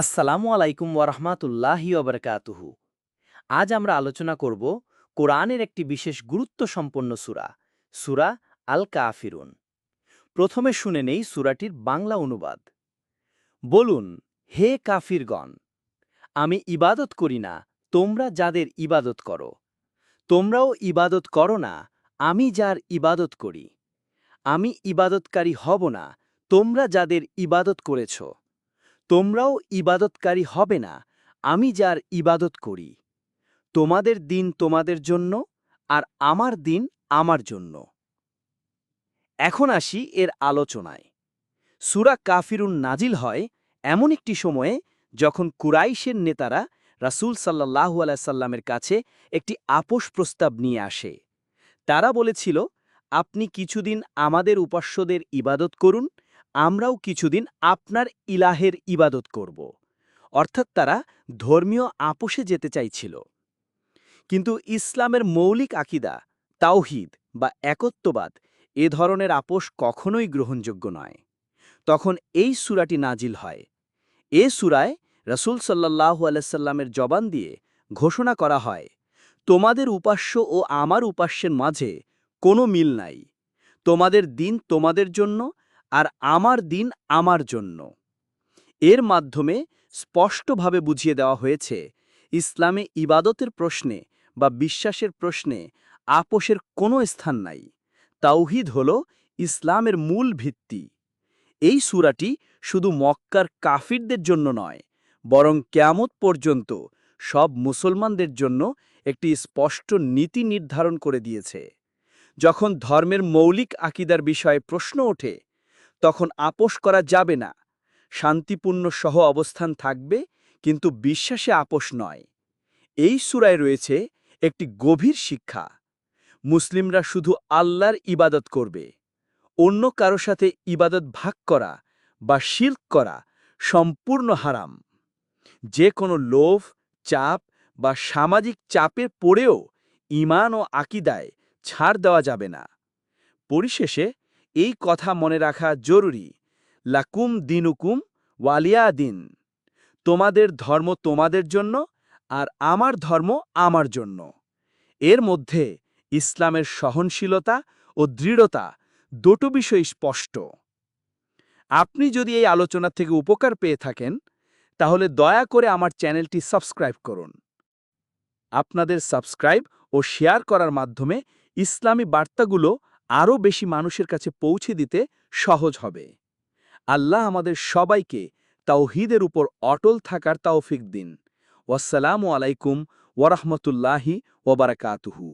আসসালামু আলাইকুম ওরহমাতুল্লাহি ওবরকাতুহু আজ আমরা আলোচনা করব কোরআনের একটি বিশেষ গুরুত্ব সম্পন্ন সুরা সুরা আল কাফিরুন প্রথমে শুনে নেই সুরাটির বাংলা অনুবাদ। বলুন, হে কাফিরগণ, আমি ইবাদত করি না, তোমরা যাদের ইবাদত করো। তোমরাও ইবাদত করো না, আমি যার ইবাদত করি। আমি ইবাদতকারী হব না, তোমরা যাদের ইবাদত করেছ। তোমরাও ইবাদতকারী হবে না, আমি যার ইবাদত করি। তোমাদের দিন তোমাদের জন্য আর আমার দিন আমার জন্য। এখন আসি এর আলোচনায়। সুরা কাফিরুন নাজিল হয় এমন একটি সময়ে যখন কুরাইশের নেতারা রাসূল সাল্লাহু আলাইসাল্লামের কাছে একটি আপোষ প্রস্তাব নিয়ে আসে। তারা বলেছিল, আপনি কিছুদিন আমাদের উপাস্যদের ইবাদত করুন আমরাও কিছুদিন আপনার ইলাহের ইবাদত করব। অর্থাৎ তারা ধর্মীয় আপোষে যেতে চাইছিল। কিন্তু ইসলামের মৌলিক আকিদা, তাওহিদ বা একত্ববাদ এ ধরনের আপোষ কখনোই গ্রহণযোগ্য নয়। তখন এই সুরাটি নাজিল হয়। এ সুরায় রসুল সাল্লাহু আলাইসাল্লামের জবান দিয়ে ঘোষণা করা হয়, তোমাদের উপাস্য ও আমার উপাস্যের মাঝে কোনো মিল নাই। তোমাদের দিন তোমাদের জন্য আর আমার দিন আমার জন্য। এর মাধ্যমে স্পষ্টভাবে বুঝিয়ে দেওয়া হয়েছে, ইসলামে ইবাদতের প্রশ্নে বা বিশ্বাসের প্রশ্নে আপোষের কোনো স্থান নাই। তাওহিদ হল ইসলামের মূল ভিত্তি। এই সুরাটি শুধু মক্কার কাফিরদের জন্য নয়, বরং ক্যামত পর্যন্ত সব মুসলমানদের জন্য একটি স্পষ্ট নীতি নির্ধারণ করে দিয়েছে। যখন ধর্মের মৌলিক আকিদার বিষয়ে প্রশ্ন ওঠে তখন আপোষ করা যাবে না। শান্তিপূর্ণ সহ অবস্থান থাকবে, কিন্তু বিশ্বাসে আপোষ নয়। এই সুরায় রয়েছে একটি গভীর শিক্ষা। মুসলিমরা শুধু আল্লাহর ইবাদত করবে। অন্য কারও সাথে ইবাদত ভাগ করা বা শিল্ক করা সম্পূর্ণ হারাম। যে কোনো লোভ, চাপ বা সামাজিক চাপে পড়েও ইমান ও আকিদায় ছাড় দেওয়া যাবে না। পরিশেষে এই কথা মনে রাখা জরুরি। লাকুম দিনুকুম ওয়ালিয়া দিন। তোমাদের ধর্ম তোমাদের জন্য আর আমার ধর্ম আমার জন্য। এর মধ্যে ইসলামের সহনশীলতা ও দৃঢ়তা দুটো বিষয় স্পষ্ট। আপনি যদি এই আলোচনা থেকে উপকার পেয়ে থাকেন, তাহলে দয়া করে আমার চ্যানেলটি সাবস্ক্রাইব করুন। আপনাদের সাবস্ক্রাইব ও শেয়ার করার মাধ্যমে ইসলামী বার্তাগুলো আরও বেশি মানুষের কাছে পৌঁছে দিতে সহজ হবে। আল্লাহ আমাদের সবাইকে তাওহিদের উপর অটল থাকার তাওফিক দিন। ওয়াসালামু আলাইকুম ওরহমতুল্লাহি ওবারাকাতুহু